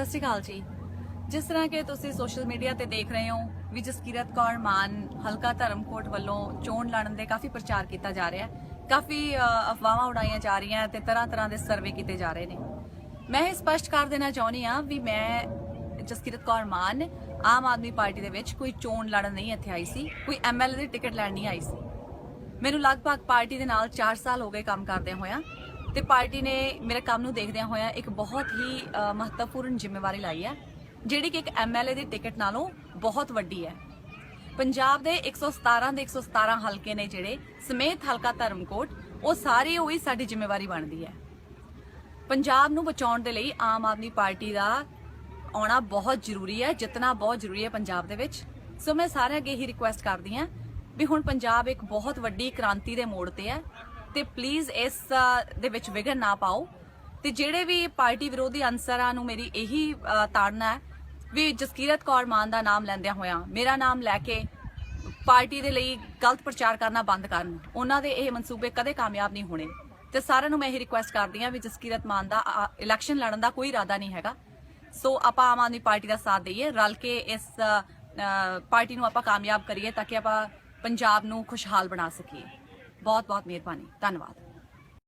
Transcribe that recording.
ਸਤਿ ਸ਼੍ਰੀ ਅਕਾਲ ਜੀ। ਜਿਸ ਤਰ੍ਹਾਂ ਕਿ ਤੁਸੀਂ ਸੋਸ਼ਲ ਮੀਡੀਆ ਤੇ ਦੇਖ ਰਹੇ ਹੋ ਵੀ ਜਸਕੀਰਤ ਕੌਰ ਮਾਨ ਹਲਕਾ ਧਰਮਕੋਟ ਵੱਲੋਂ ਚੋਣ ਲੜਨ ਦੇ ਕਾਫੀ ਪ੍ਰਚਾਰ ਕੀਤਾ ਜਾ ਰਿਹਾ ਹੈ। ਕਾਫੀ ਅਫਵਾਹਾਂ ਉਡਾਈਆਂ ਜਾ ਰਹੀਆਂ ਤੇ ਤਰ੍ਹਾਂ ਤਰ੍ਹਾਂ ਦੇ ਸਰਵੇ ਕੀਤੇ ਜਾ ਰਹੇ ਨੇ। ਮੈਂ ਇਹ ਸਪਸ਼ਟ ਕਰ ਦੇਣਾ ਚਾਹੁੰਦੀ ਆ ਵੀ ਮੈਂ ਜਸਕੀਰਤ ਕੌਰ ਮਾਨ ਆਮ ਆਦਮੀ ਪਾਰਟੀ ਦੇ ਵਿੱਚ ਕੋਈ ਚੋਣ ਲੜਨ ਨਹੀਂ ਇੱਥੇ ਆਈ ਸੀ, ਕੋਈ ਐਮਐਲਏ ਦੀ ਟਿਕਟ ਲੈਣ ਨਹੀਂ ਆਈ ਸੀ। ਮੈਨੂੰ ਲਗਭਗ ਪਾਰਟੀ ਦੇ ਨਾਲ 4 ਸਾਲ ਹੋ ਗਏ ਕੰਮ ਕਰਦੇ ਹੋਇਆਂ। ਤੇ ਪਾਰਟੀ ਨੇ ਮੇਰੇ ਕੰਮ ਨੂੰ ਦੇਖਦਿਆਂ ਹੋਇਆ ਇੱਕ ਬਹੁਤ ਹੀ ਮਹੱਤਵਪੂਰਨ ਜ਼ਿੰਮੇਵਾਰੀ ਲਾਈ ਹੈ, ਜਿਹੜੀ ਕਿ ਇੱਕ ਐਮਐਲਏ ਦੀ ਟਿਕਟ ਨਾਲੋਂ ਬਹੁਤ ਵੱਡੀ ਹੈ। ਪੰਜਾਬ ਦੇ 117 ਦੇ 117 ਹਲਕੇ ਨੇ ਜਿਹੜੇ ਸਮੇਤ ਹਲਕਾ ਧਰਮਕੋਟ, ਉਹ ਸਾਰੇ ਉਹੀ ਸਾਡੀ ਜ਼ਿੰਮੇਵਾਰੀ ਬਣਦੀ ਹੈ। ਪੰਜਾਬ ਨੂੰ ਬਚਾਉਣ ਦੇ ਲਈ ਆਮ ਆਦਮੀ ਪਾਰਟੀ ਦਾ ਆਉਣਾ ਬਹੁਤ ਜ਼ਰੂਰੀ ਹੈ, ਜਿੱਤਣਾ ਬਹੁਤ ਜ਼ਰੂਰੀ ਹੈ ਪੰਜਾਬ ਦੇ ਵਿੱਚ। ਸੋ ਮੈਂ ਸਾਰਿਆਂ ਅੱਗੇ ਹੀ ਰਿਕੁਐਸਟ ਕਰਦੀ ਹਾਂ ਵੀ ਹੁਣ ਪੰਜਾਬ ਇੱਕ ਬਹੁਤ ਵੱਡੀ ਕ੍ਰਾਂਤੀ ਦੇ ਮੋੜ ਤੇ ਹੈ ਤੇ ਪਲੀਜ਼ ਇਸ ਦੇ ਵਿੱਚ ਵਿਘਨ ਨਾ ਪਾਓ। ਤੇ ਜਿਹੜੇ ਵੀ ਪਾਰਟੀ ਵਿਰੋਧੀ ਅਨਸਰਾਂ ਨੂੰ ਮੇਰੀ ਇਹੀ ਤਾੜਨਾ ਹੈ ਵੀ ਜਸਕੀਰਤ ਕੌਰ ਮਾਨ ਦਾ ਨਾਮ ਲੈਂਦਿਆਂ ਹੋਇਆਂ, ਮੇਰਾ ਨਾਮ ਲੈ ਕੇ ਪਾਰਟੀ ਦੇ ਲਈ ਗਲਤ ਪ੍ਰਚਾਰ ਕਰਨਾ ਬੰਦ ਕਰਨ। ਉਹਨਾਂ ਦੇ ਇਹ ਮਨਸੂਬੇ ਕਦੇ ਕਾਮਯਾਬ ਨਹੀਂ ਹੋਣੇ। ਤੇ ਸਾਰਿਆਂ ਨੂੰ ਮੈਂ ਇਹ ਰਿਕੁਐਸਟ ਕਰਦੀ ਹਾਂ ਵੀ ਜਸਕੀਰਤ ਮਾਨ ਦਾ ਇਲੈਕਸ਼ਨ ਲੜਨ ਦਾ ਕੋਈ ਇਰਾਦਾ ਨਹੀਂ ਹੈਗਾ। ਸੋ ਆਪਾਂ ਆਮ ਆਦਮੀ ਪਾਰਟੀ ਦਾ ਸਾਥ ਦਈਏ, ਰਲ ਕੇ ਇਸ ਪਾਰਟੀ ਨੂੰ ਆਪਾਂ ਕਾਮਯਾਬ ਕਰੀਏ ਤਾਂ ਕਿ ਆਪਾਂ ਪੰਜਾਬ ਨੂੰ ਖੁਸ਼ਹਾਲ ਬਣਾ ਸਕੀਏ। ਬਹੁਤ ਬਹੁਤ ਮਿਹਰਬਾਨੀ। ਧੰਨਵਾਦ।